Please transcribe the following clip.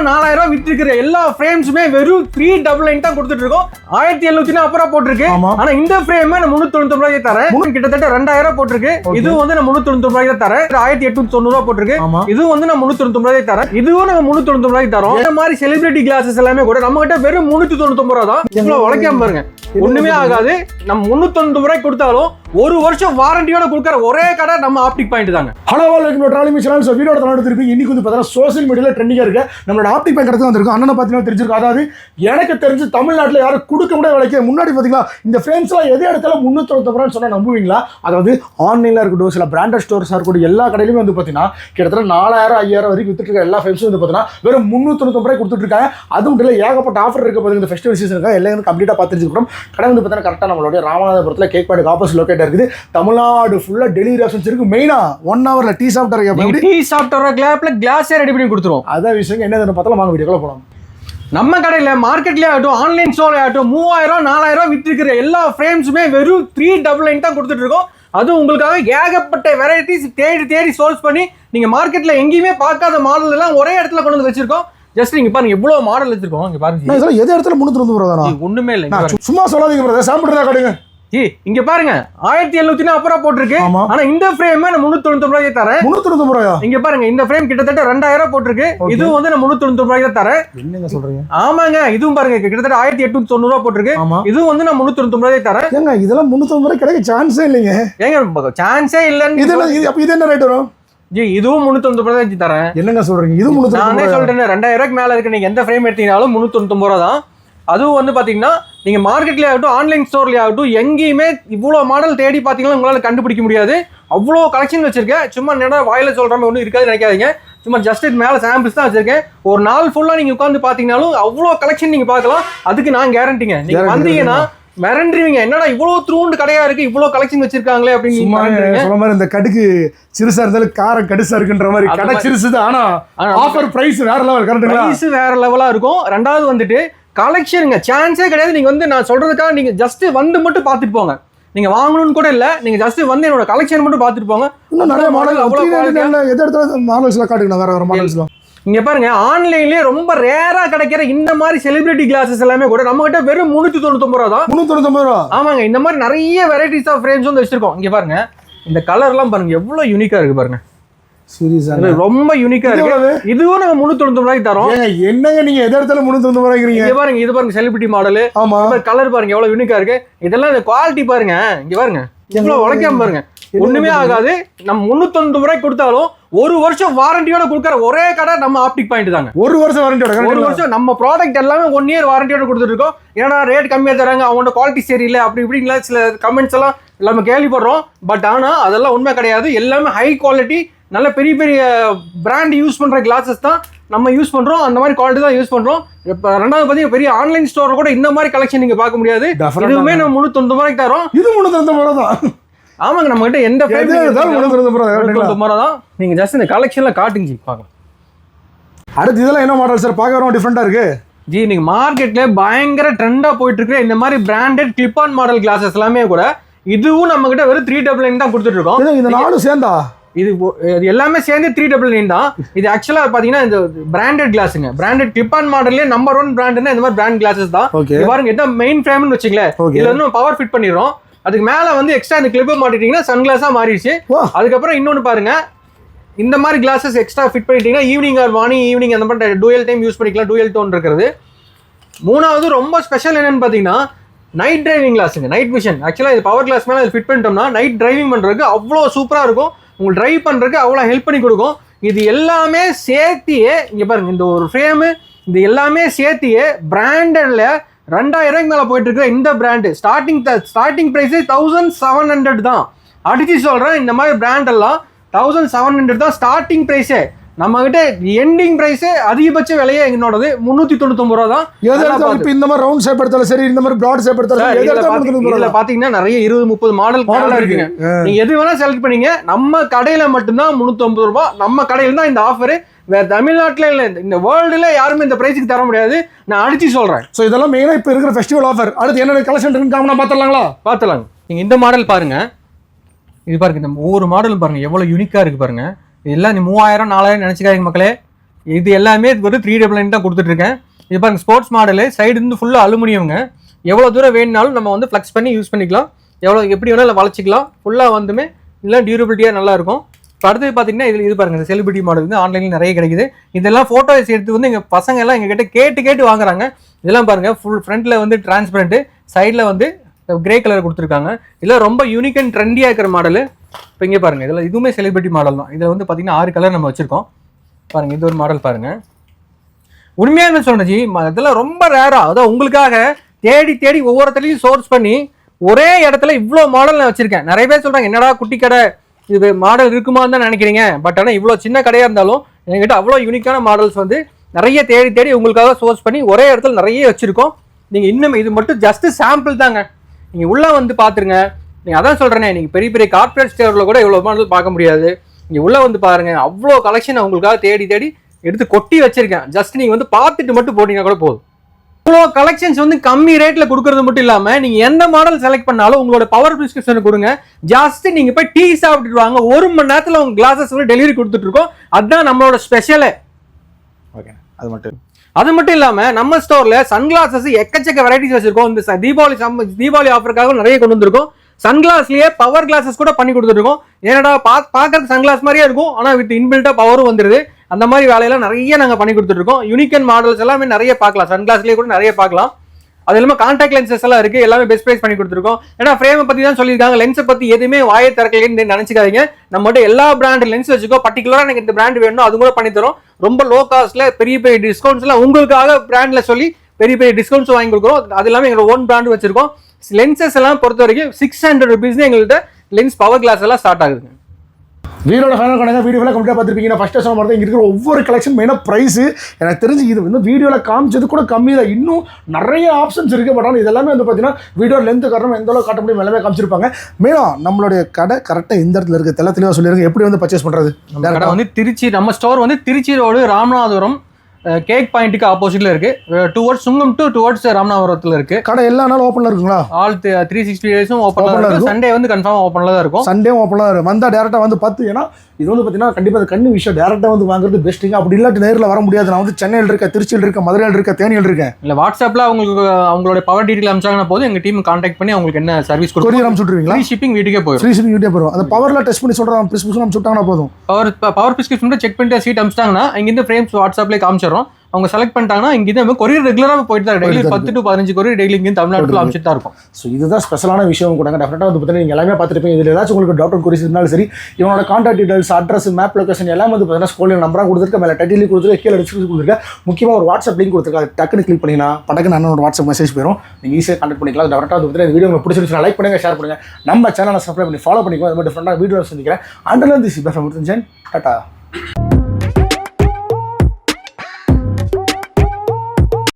மூவாயிரம் நாலாயிரம் ரூபாய் வித்து இருக்கிற எல்லா ஃப்ரேம்ஸுமே வெறும் த்ரீ டபுள் நைன் தான் கொடுத்துட்டு இருக்கோம் ஆயிரத்தி எழுநூத்தி அப்புறம் போட்டிருக்கு. ஆமா. ஆனா இந்த ஃப்ரேம் நான் முன்னூத்தி தொண்ணூத்தி ரூபாய்க்கு தரேன். கிட்டத்தட்ட ரெண்டாயிரம் போட்டிருக்கு. இதுவும் வந்து நான் முன்னூத்தி தொண்ணூத்தி ரூபாய்க்கு தான் தரேன் ஆயிரத்தி எட்நூத்தி தொண்ணூறு ரூபாய் போட்டிருக்கு. இதுவும் வந்து நான் முன்னூத்தி தொண்ணூத்தி ரூபாய்க்கு தரேன். இதுவும் நாங்க முன்னூத்தி தொண்ணூத்தி ரூபாய்க்கு தரோம். இந்த மாதிரி செலிபிரிட்டி கிளாஸஸ் எல்லாமே கூட நம்ம கிட்ட வெறும் முன்னூத்தி தொண்ணூத்தி ரூபா தான் இவ்வளவு உழைக்காம பாருங்க. ஒண்ணுமே ஆகாது. நம்ம முன்னூத்தி தொண்ணூத்தி ரூபாய்க்கு கொடுத்தாலும் ஒரு வருஷம் வாரண்டியோட கொடுக்குற ஒரே கடை நம்ம ஆப்டிக் பாயிண்ட் தாங்க. Hello welcome trolley mission so வீடியோட தலைவர் திருப்பி இன்னைக்கு வந்து பார்த்தீங்கன்னா சோசியல் மீடியாவில் ட்ரெண்டிங்காக இருக்கு. நம்மளோட ஆப்டிக் பேங்க் இடத்துக்கு வந்திருக்கும் அண்ணனை பார்த்தீங்கன்னா தெரிஞ்சிருக்கும். அதாவது எனக்கு தெரிஞ்சு தமிழ்நாட்டில் யாரும் கொடுக்க முடியாத விலைக்கு முன்னாடி பார்த்தீங்களா இந்த ஃப்ரேம்ஸ்லாம் எது இடத்துல முந்நூற்றி ரூபான்னு சொன்னால் நம்புவீங்களா? அதாவது ஆன்லைனில் இருக்கட்டும் சில பிராண்டட் ஸ்டோர்ஸாக இருக்கட்டும் எல்லா கடையிலுமே வந்து பார்த்தீங்கன்னா கிட்டத்தட்ட நாலாயிரம் ஐயாயிரம் வரைக்கும் வித்துட்டு இருக்க எல்லா ஃப்ரேம்ஸும் வந்து பார்த்தீங்கன்னா வெறும் முந்நூற்றி ரூபாய் கொடுத்துட்டு இருக்காங்க. அதுவும் இல்லை ஏகப்பட்ட ஆஃபர் இருக்க போது இந்த ஃபெஸ்டிவல் சீசனுக்கு எல்லாம் கம்ப்ளீட்டாக பார்த்து தெரிஞ்சுக்கிறோம். கடை வந்து பார்த்தீங்கன்னா கரெக்டாக நம்மளுடைய ராமநாதபுரத்தில் கேக் பாட்டுக்கு ஆப்போசிட் லொக்கேட் இருக்குது. தமிழ்நாடு ஃபுல்லாக டெலிவரி ஆப்ஷன்ஸ் இருக்கு. மெயினாக ஒன் ஹவரில் டீ சாப்பிட்டு டீ சாப்பிட்டு வர கிளாப்ல கிளாஸே ரெடி பண்ணி கொடுத்துருவோம். அதான் விஷயம். என்ன பார்த்தாலும் வாங்க வீடியோக்குள்ள போகலாம் நம்ம கடையில மார்க்கெட்லயே ஆகட்டும் ஆன்லைன் ஸ்டோர்ல ஆகட்டும் மூவாயிரம் நாலாயிரம் வித்து இருக்கிற எல்லா ஃப்ரேம்ஸுமே வெறும் த்ரீ டபுள் நைன் தான் கொடுத்துட்டு இருக்கோம். அது உங்களுக்காக ஏகப்பட்ட வெரைட்டிஸ் தேடி தேடி சோர்ஸ் பண்ணி நீங்க மார்க்கெட்ல எங்கேயுமே பார்க்காத மாடல் எல்லாம் ஒரே இடத்துல கொண்டு வந்து வச்சிருக்கோம். ஜஸ்ட் நீங்க பாருங்க எவ்வளவு மாடல் வச்சிருக்கோம் இங்க பாருங்க. நான் எது இடத்துல முன்னூத்தி ரூபா ஜி, ஒண்ணுமே இல்லை சும்மா சொல்லாதீங்க பிரதர் சாம்பிள் கடுங்க ஜி இங்க பாருங்க ஆயிரத்தி எழுநூத்தி அப்புறம் போட்டிருக்கு. ஆமா. ஆனா இந்த ஃப்ரேம் நான் முன்னூத்தி தொண்ணூத்தி தரேன். முன்னூத்தி தொண்ணூறு ரூபாயா? இங்க பாருங்க இந்த ஃப்ரேம் கிட்டத்தட்ட ரெண்டாயிரம் போட்டிருக்கு. Okay. இதுவும் வந்து நான் முன்னூத்தி தொண்ணூத்தி தரேன். என்னங்க சொல்றீங்க? ஆமாங்க இதுவும் பாருங்க கிட்டத்தட்ட ஆயிரத்தி எட்நூத்தி தொண்ணூறு ரூபா போட்டிருக்கு. ஆமா. இதுவும் வந்து நான் முன்னூத்தி தொண்ணூத்தி ரூபாய்க்கு தரேன். ஏங்க இதெல்லாம் முன்னூத்தி ரூபாய் கிடைக்க சான்ஸே இல்லைங்க. ஏங்க சான்ஸே இல்லைன்னு இது இது அப்ப இது என்ன ரேட் வரும்? ஜி இதுவும் முன்னூத்தி ரூபாய் தரேன். என்னங்க சொல்றீங்க? இது முன்னூத்தி நானே சொல்றேன் ரெண்டாயிரம் ரூபாய்க்கு மேல இருக்கு. நீங்க எந்த ஃப்ரேம் எடுத்தீங்கனாலும் முன்னூத்தி தொண்ணூத்தி ரூபா தான். அதுவும் வந்து பாத்தீங்கன்னா நீங்க மார்க்கெட்லயே ஆகட்டும் ஆன்லைன் ஸ்டோர்லயே ஆகட்டும் எங்கேயுமே இவ்வளவு மாடல் தேடி பாத்தீங்கன்னா உங்களால கண்டுபிடிக்க முடியாது. அவ்வளோ கலெக்ஷன் வச்சிருக்கேன். சும்மா நேரம் வாயில சொல்ற மாதிரி ஒன்றும் இருக்காது நினைக்காதீங்க. சும்மா ஜஸ்ட் இது மேல சாம்பிள்ஸ் தான் வச்சிருக்கேன். ஒரு நாள் ஃபுல்லா நீங்க உட்காந்து பாத்தீங்கன்னாலும் அவ்வளோ கலெக்ஷன் நீங்க பார்க்கலாம். அதுக்கு நான் கேரண்டிங்க நீங்க Guarantee வந்தீங்கன்னா மிரண்டுருவீங்க. என்னடா இவ்வளவு த்ரூண்டு கடையா இருக்கு? இவ்வளவு கலெக்ஷன் வச்சிருக்காங்களே அப்படின்னு. சொல்ல மாதிரி இந்த கடுக்கு சிறுசா இருந்தாலும் காரம் கடுசா இருக்குன்ற மாதிரி கடை. சிறுசு தான் ஆனா ஆஃபர் பிரைஸ் வேற லெவல் கரெக்ட்டுங்களா பிரைஸ் வேற லெவலா இருக்கும். ரெண்டாவது வந்துட்டு கலெக்ஷனுங்க சான்ஸே கிடையாது. நீங்க வந்து நான் சொல்றதுக்காக நீங்க ஜஸ்ட் வந்து மட்டும் பார்த்துட்டு போங்க. நீங்க வாங்கணும்னு கூட இல்ல. நீங்க ஜஸ்ட் வந்து என்னோட கலெக்ஷன் மட்டும் பார்த்துட்டு போங்க. இன்னும் நிறைய மாடல் ஆ- எது இடத்துல மாடல்ஸ்ல காட்டுங்க. வேற வேற மாடல்ஸ்லாம் இங்க பாருங்க ஆன்லைன்லயே ரொம்ப ரேரா கிடைக்கிற இந்த மாதிரி செலிபிரிட்டி கிளாஸஸ் எல்லாமே கூட நம்ம கிட்ட வெறும் முன்னூத்தி தொண்ணூத்தி ரூபா தான் தொண்ணூத்தி ரூபா? ஆமாங்க இந்த மாதிரி நிறைய வெரைட்டிஸ் ஆஃப் ஃப்ரேம்ஸ் வந்து வச்சிருக்கோம். இங்க பாருங்க இந்த கலர்லாம் பாருங்க எவ்வளவு யூனிக்கா இருக்கு பாருங்க. இது ரொம்ப யூனிக்கா இருக்கு. எவ்வளவு? இதுவும் நாங்க முன்னூத்தி ரூபாய்க்கு தரோம். என்னங்க நீங்க எது இடத்துல முன்னூத்தி ரூபாய்க்கிறீங்க இங்க பாருங்க இது பாருங்க செலிபிரிட்டி மாடல் ஆமா. கலர் பாருங்க எவ்வளவு யூனிக்கா இருக்கு. இதெல்லாம் இந்த குவாலிட்டி பாருங்க. இங்க பாருங்க இவ்வளவு உழைக்காம பாருங்க. ஒண்ணுமே ஆகாது. நம்ம முன்னூத்தி ரூபாய்க்கு கொடுத்தாலும் ஒரு வருஷம் வாரண்டியோட கொடுக்குற ஒரே கடை நம்ம ஆப்டிக் பாயிண்ட் தாங்க. ஒரு வருஷம் வாரண்டியோட ஒரு வருஷம் நம்ம ப்ராடக்ட் எல்லாமே ஒன் இயர் வாரண்டியோட கொடுத்துட்டு இருக்கோம். ஏன்னா ரேட் கம்மியா தராங்க அவங்களோட குவாலிட்டி சரியில்லை அப்படி இப்படிங்களா? சில கமெண்ட்ஸ் எல்லாம் நம்ம கேள்விப்படுறோம். பட் ஆனா அதெல்லாம் உண்மை கிடையாது. எல்லாமே ஹை குவாலிட்டி நல்ல பெரிய பெரிய பிராண்ட் யூஸ் பண்ற கிளாஸஸ் தான் நம்ம யூஸ் பண்றோம். அந்த மாதிரி குவாலிட்டி தான் யூஸ் பண்றோம். இப்போ ரெண்டாவது பார்த்தீங்கன்னா பெரிய ஆன்லைன் ஸ்டோர் கூட இந்த மாதிரி கலெக்ஷன் நீங்க பார்க்க முடியாது. இதுவுமே நம்ம முன்னூத்தி ரூபாய்க்கு தரோம் இது முன்னூத்தி தொண்ணூறு ரூபா தான். ஆமாங்க நம்ம கிட்ட எந்த தான் நீங்க ஜஸ்ட் இந்த கலெக்ஷன்ல காட்டுங்க பார்க்கலாம். அடுத்து இதெல்லாம் என்ன மாடல் சார் பார்க்க ரொம்ப டிஃப்ரெண்டா இருக்கு. ஜி இன்னைக்கு மார்க்கெட்ல பயங்கர ட்ரெண்டா போயிட்டு இருக்கிற இந்த மாதிரி branded clip on model glasses எல்லாமே கூட இதுவும் நம்ம கிட்ட வெறும் த்ரீ டபுள் நைன் தான் கொடுத்துட்டு இருக்கோம் இது இந்த நாலும் சேர்ந்தா? இது இது எல்லாமே சேர்ந்து த்ரீ டபுள் நைன் தான். இது ஆக்சுவலா பாத்தீங்கன்னா இந்த பிராண்டட் கிளாஸுங்க பிராண்டட் கிளிப் ஆன் மாடல்லே நம்பர் ஒன் பிராண்ட்னா இந்த மாதிரி பிராண்ட் கிளாஸஸ் தான். பாருங்க இதான் மெயின் ஃப்ரேம்னு வச்சுங்களேன் இதுல வந்து பவர் ஃபிட் பண்ணிடுறோம். அதுக்கு மேல வந்து எக்ஸ்ட்ரா இந்த கிளிப்பை மாட்டிட்டீங்கன்னா சன் கிளாஸா மாறிடுச்சு அதுக்கப்புறம் இன்னொன்னு பாருங்க. இந்த மாதிரி கிளாஸஸ் எக்ஸ்ட்ரா ஃபிட் பண்ணிட்டீங்கன்னா ஈவினிங் ஆர் மார்னிங் ஈவினிங் அந்த மாதிரி டூயல் டைம் யூஸ் பண்ணிக்கலாம் டூயல் டோன் இருக்கிறது. மூணாவது ரொம்ப ஸ்பெஷல் என்னன்னு பார்த்தீங்கன்னா நைட் டிரைவிங் கிளாஸுங்க நைட் மிஷன் ஆக்சுவலாக இது பவர் கிளாஸ் மேலே ஃபிட் பண்ணிட்டோம்னா நைட் டிரைவிங் பண்ணுறதுக்கு அவ்வளோ சூப்பராக இருக்கும். உங்களுக்கு டிரைவ் பண்ணுறதுக்கு அவ்வளோ ஹெல்ப் பண்ணி கொடுக்கும். இது எல்லாமே சேர்த்தியே இங்கே பாருங்க இந்த ஒரு ஃப்ரேமு இது எல்லாமே சேர்த்தியே பிராண்டட்ல ரெண்டாயிரம் மேலே போயிட்டு இருக்கிற இந்த பிராண்டு ஸ்டார்டிங் ஸ்டார்டிங் ப்ரைஸே தௌசண்ட் செவன் ஹண்ட்ரட் தான். அடிச்சு சொல்கிறேன் இந்த மாதிரி பிராண்ட் எல்லாம் தௌசண்ட் செவன் ஹண்ட்ரட் தான் ஸ்டார்டிங் ப்ரைஸே நம்ம கிட்ட எண்டிங் ப்ரைஸே அதிகபட்ச விலையே என்னோடது முந்நூற்றி தொண்ணூத்தொம்பது ரூபா தான். எது இந்த மாதிரி ரவுண்ட் ஷேப் எடுத்தாலும் சரி இந்த மாதிரி பிராட் ஷேப் எடுத்தாலும் இதுல ரூபா. பாத்தீங்கன்னா நிறைய இருபது முப்பது மாடல் மாடல் இருக்கு. இருக்குங்க. நீங்க எது வேணா செலக்ட் பண்ணீங்க நம்ம கடையில மட்டும்தான் முந்நூத்தி ரூபாய் நம்ம கடையில தான் இந்த ஆஃபர் வேற தமிழ்நாட்டுல இல்ல இந்த- இந்த வேர்ல்டுல யாருமே இந்த பிரைஸுக்கு தர முடியாது. நான் அடிச்சு சொல்றேன். ஸோ இதெல்லாம் மெயினா இப்ப இருக்கிற ஃபெஸ்டிவல் ஆஃபர் அடுத்து என்னென்ன கலெக்ஷன் இருக்குன்னு காமனா பாத்திரலாங்களா பாத்துலாங்க நீங்க இந்த மாடல் பாருங்க. இது பாருங்க இந்த ஒவ்வொரு மாடலும் பாருங்க எவ்வளவு யூனிக்கா இருக்கு பாருங்க. இது எல்லாம் நீ மூவாயிரம் நாலாயிரம் நினைச்சுக்காதீங்க மக்களே. இது எல்லாமே ஒரு த்ரீ டபுள் நைன் தான் கொடுத்துட்ருக்கேன் இது பாருங்க ஸ்போர்ட்ஸ் மாடலு சைடு இருந்து ஃபுல்லாக அலுமினியம்ங்க. எவ்வளோ தூரம் வேணுனாலும் நம்ம வந்து ஃப்ளெக்ஸ் பண்ணி யூஸ் பண்ணிக்கலாம். எவ்வளோ எப்படி வேணாலும் வளைச்சிக்கலாம் ஃபுல்லாக வந்துமே இல்லை டியூரபிலிட்டியாக நல்லா இருக்கும். இப்போ அடுத்தது பார்த்தீங்கன்னா இதில் இது பாருங்க இந்த செலிபிரிட்டி மாடல் வந்து ஆன்லைனில் நிறைய கிடைக்குது. இதெல்லாம் ஃபோட்டோஸ் எடுத்து வந்து எங்கள் பசங்க எல்லாம் எங்ககிட்ட கேட்டு கேட்டு வாங்குறாங்க. இதெல்லாம் பாருங்கள் ஃபுல் ஃப்ரண்ட்டில் வந்து டிரான்ஸ்பரண்ட்டு சைடில் வந்து கிரே கலர் கொடுத்துருக்காங்க. இதெல்லாம் ரொம்ப யூனிக் அண்ட் ட்ரெண்டியாக இருக்கிற மாடலு இப்போ இங்கே பாருங்கள் இதில் இதுவுமே செலிபிரிட்டி மாடல் தான். இதில் வந்து பார்த்தீங்கன்னா ஆறு கலர் நம்ம வச்சுருக்கோம். பாருங்கள் இது ஒரு மாடல் பாருங்கள் உண்மையாக சொல்றேன் ம- இதெல்லாம் ரொம்ப ரேராக அதான் உங்களுக்காக தேடி தேடி ஒவ்வொருத்தரையும் சோர்ஸ் பண்ணி ஒரே இடத்துல இவ்வளோ மாடல் நான் வச்சுருக்கேன். நிறைய பேர் சொல்கிறாங்க என்னடா குட்டி கடை? இது மாடல் இருக்குமான்னு தான் நினைக்கிறீங்க. பட் ஆனால் இவ்வளோ சின்ன கடையாக இருந்தாலும் எங்ககிட்ட அவ்வளோ யூனிக்கான மாடல்ஸ் வந்து நிறைய தேடி தேடி உங்களுக்காக சோர்ஸ் பண்ணி ஒரே இடத்துல நிறைய வச்சுருக்கோம். நீங்கள் இன்னும் இது மட்டும் ஜஸ்ட் சாம்பிள் தாங்க. நீங்கள் உள்ளே வந்து பார்த்துருங்க நீங்கள் அதான் சொல்கிறேனே நீங்கள் பெரிய பெரிய கார்ப்பரேட் ஸ்டோரில் கூட இவ்வளோ மாடல் பார்க்க முடியாது. நீங்கள் உள்ளே வந்து பாருங்கள் அவ்வளோ கலெக்ஷன் உங்களுக்காக தேடி தேடி எடுத்து கொட்டி வச்சுருக்கேன். ஜஸ்ட் நீங்கள் வந்து பார்த்துட்டு மட்டும் போட்டிங்கன்னா கூட போதும். இவ்வளோ கலெக்ஷன்ஸ் வந்து கம்மி ரேட்ல கொடுக்கறது மட்டும் இல்லாம நீங்க எந்த மாடல் செலக்ட் பண்ணாலும் உங்களோட பவர் பிரிஸ்கிரிப்ஷன் கொடுங்க. ஜஸ்ட் நீங்க போய் டீ சாப்பிட்டுட்டு வாங்க. ஒரு மணி நேரத்துல உங்க கிளாஸஸ் வந்து டெலிவரி கொடுத்துட்டு இருக்கோம். அதுதான் நம்மளோட ஸ்பெஷலே ஓகே அது மட்டும். அது மட்டும் இல்லாம நம்ம ஸ்டோர்ல சன்கிளாசஸ் எக்கச்சக்க வெரைட்டிஸ் வச்சிருக்கோம். இந்த தீபாவளி தீபாவளி ஆஃபருக்காக நிறைய கொண்டு வந்திருக்கோம். சன்கிளாஸ்லயே பவர் கிளாஸஸ் கூட பண்ணி கொடுத்துருக்கோம் ஏன்னா பா பார்க்கறதுக்கு சன்கிளாஸ் மாதிரியே இருக்கும். ஆனால் வித் இன்பில்ட்டாக பவரும் வந்துருது. அந்த மாதிரி வேலையெல்லாம் நிறைய நாங்கள் பண்ணி கொடுத்துருக்கோம் யூனிக்கன் மாடல்ஸ் எல்லாமே நிறைய பார்க்கலாம். சன்கிளாஸ்லேயே கூட நிறைய பார்க்கலாம். அது இல்லாமல் கான்டாக்ட் லென்சஸ் எல்லாம் இருக்குது எல்லாமே பெஸ்ட் ப்ரைஸ் பண்ணி கொடுத்துருக்கோம். ஏன்னா ஃப்ரேமை பற்றி தான் சொல்லியிருக்காங்க. லென்ஸை பற்றி எதுவுமே வாயை திறக்கலன்னு நினச்சிக்காதீங்க. நம்ம மட்டும் எல்லா பிராண்ட் லென்ஸ் வச்சுக்கோ. பர்டிகுலராக எனக்கு இந்த பிராண்ட் வேணும் அது கூட பண்ணி தரும். ரொம்ப லோ காஸ்ட்டில் பெரிய பெரிய டிஸ்கவுண்ட்ஸ்லாம் உங்களுக்காக பிராண்டில் சொல்லி பெரிய பெரிய டிஸ்கவுண்ட்ஸ் வாங்கி கொடுக்குறோம். அது இல்லாம எங்களோட ஓன் பிராண்ட் வச்சிருக்கோம். லென்சஸ் எல்லாம் பொறுத்த வரைக்கும் சிக்ஸ் ஹண்ட்ரட் ருபீஸ் எங்கள்கிட்ட லென்ஸ் பவர் கிளாஸ் எல்லாம் ஸ்டார்ட் ஆகுதுங்க வீடியோட ஃபைனல் கணக்கு வீடியோவில் கம்ப்ளீட்டாக பார்த்துருப்பீங்க ஃபஸ்ட் சொன்ன மாதிரி இங்க இருக்கிற ஒவ்வொரு கலெக்ஷன் மெயினாக ப்ரைஸு எனக்கு தெரிஞ்சு இது வந்து வீடியோவில் காமிச்சது கூட கம்மி தான். இன்னும் நிறைய ஆப்ஷன்ஸ் இருக்குது பட் ஆனால் இதெல்லாமே வந்து பார்த்தீங்கன்னா வீடியோ லென்த்து காரணம் எந்த அளவுக்கு காட்ட முடியும் எல்லாமே காமிச்சிருப்பாங்க. மெயினாக நம்மளுடைய கடை கரெக்டாக இந்த இடத்துல இருக்குது தெல்ல தெளிவாக சொல்லியிருங்க எப்படி வந்து பர்ச்சேஸ் பண்ணுறது கடை வந்து திருச்சி நம்ம ஸ்டோர் வந்து திருச்சி ரோடு ராமநாதபுரம் கேக் பாயிண்ட்டுக்கு ஆப்போசிட்ல இருக்கு. டுவர்ட்ஸ் சுங்கம் டு டுவர்ட்ஸ் ராமநாதபுரத்துல இருக்கு. கடை எல்லா நாளும் ஓப்பனில் இருக்குங்களா? ஆல் த்ரீ சிக்ஸ்டி டேஸும் ஓப்பன் Open ஆ இருக்கு. இருக்கும். சண்டே வந்து கன்ஃபார்ம் ஓப்பன்ல தான் இருக்கும். சண்டே ஓப்பனாக இருக்கும். வந்தால் டேரெக்டாக வந்து பார்த்து ஏன்னா இது வந்து பார்த்தீங்கன்னா கண்டிப்பாக கண்ணு விஷயம். டேரெக்டாக வந்து வாங்குறது பெஸ்ட்டுங்க அப்படி இல்லாட்டி நேரில் வர முடியாது. நான் வந்து சென்னையில் இருக்கேன் திருச்சியில் இருக்கேன் மதுரையில் இருக்கேன் தேனியில் இருக்கேன். இல்ல வாட்ஸ்அப்ல அவங்களுக்கு அவங்களோட பவர் டீடைல் அனுப்பிச்சாங்கன்னா போதும். எங்க டீம் கான்டாக்ட் பண்ணி அவங்களுக்கு என்ன சர்வீஸ் கொரியர் கொடுக்கும் அனுப்பிச்சுட்ருவீங்களா ஃப்ரீ ஷிப்பிங் வீட்டுக்கே போயிடும். ஃப்ரீ ஷிப்பிங் யூடியூப் வரும் அந்த பவரில் டெஸ்ட் பண்ணி சொல்கிறேன் ப்ரிஸ்கிரிப்ஷன் அனுப்பிச்சுட்டாங்கன்னா போதும். பவர் பவர் பிரிஸ்கிரிப்ஷன் செக் பண்ணிட்டு சீட் அனுப்பிச்சிட்டாங்கன்னா இங்கிருந்து ஃப்ரேம்ஸ் வாட்ஸ்அப்லேயே காமிச்சிடும் அவங்க செலக்ட் பண்ணிட்டாங்கன்னா இங்கிருந்து கொரியர் ரெகுலராக போயிட்டு தான் டெய்லி தான் பத்து டு பதினஞ்சு கொரியர் டெய்லி இங்கே தமிழ்நாட்டில் அனுப்பிச்சிட்டு தான் இருக்கும். ஸோ இதுதான் ஸ்பெஷலான விஷயம் கூட. டெஃபினட்டாக வந்து பார்த்தீங்கன்னா நீங்கள் எல்லாமே பார்த்துருப்பீங்க இதில் ஏதாச்சும் உங்களுக்கு டவுட் அண்ட் குறிஸ் இருந்தாலும் சரி இவனோட contact details address map location எல்லாமே வந்து பார்த்தீங்கன்னா ஸ்கூலில் நம்பராக கொடுத்துருக்க மேலே டைட்டில் கொடுத்துருக்க கீழே டிஸ்கிரிப்ஷன் கொடுத்துருக்க. முக்கியமாக ஒரு வாட்ஸ்அப் லிங்க் கொடுத்துருக்க. அது டக்குன்னு கிளிக் பண்ணிங்கன்னா படக்கு நான் வாட்ஸ்அப் மெசேஜ் போயிடும் நீங்கள் ஈஸியாக கான்டாக்ட் பண்ணிக்கலாம். டெஃபினட்டாக வந்து பார்த்தீங்கன்னா இந்த வீடியோ உங்களுக்கு பிடிச்சிருந்துச்சுன்னா லைக் பண்ணுங்க ஷேர் பண்ணுங்க. நம்ம சேனலை சப்ஸ்கிரைப் பண்ணி ஃபாலோ பண்ணிக்கோ அது மாதிரி டிஃப்ரெண்டாக வீடியோ செஞ்சுக்கிறேன் அண்டர்லேருந்து சி பெஃபம் டாட்டா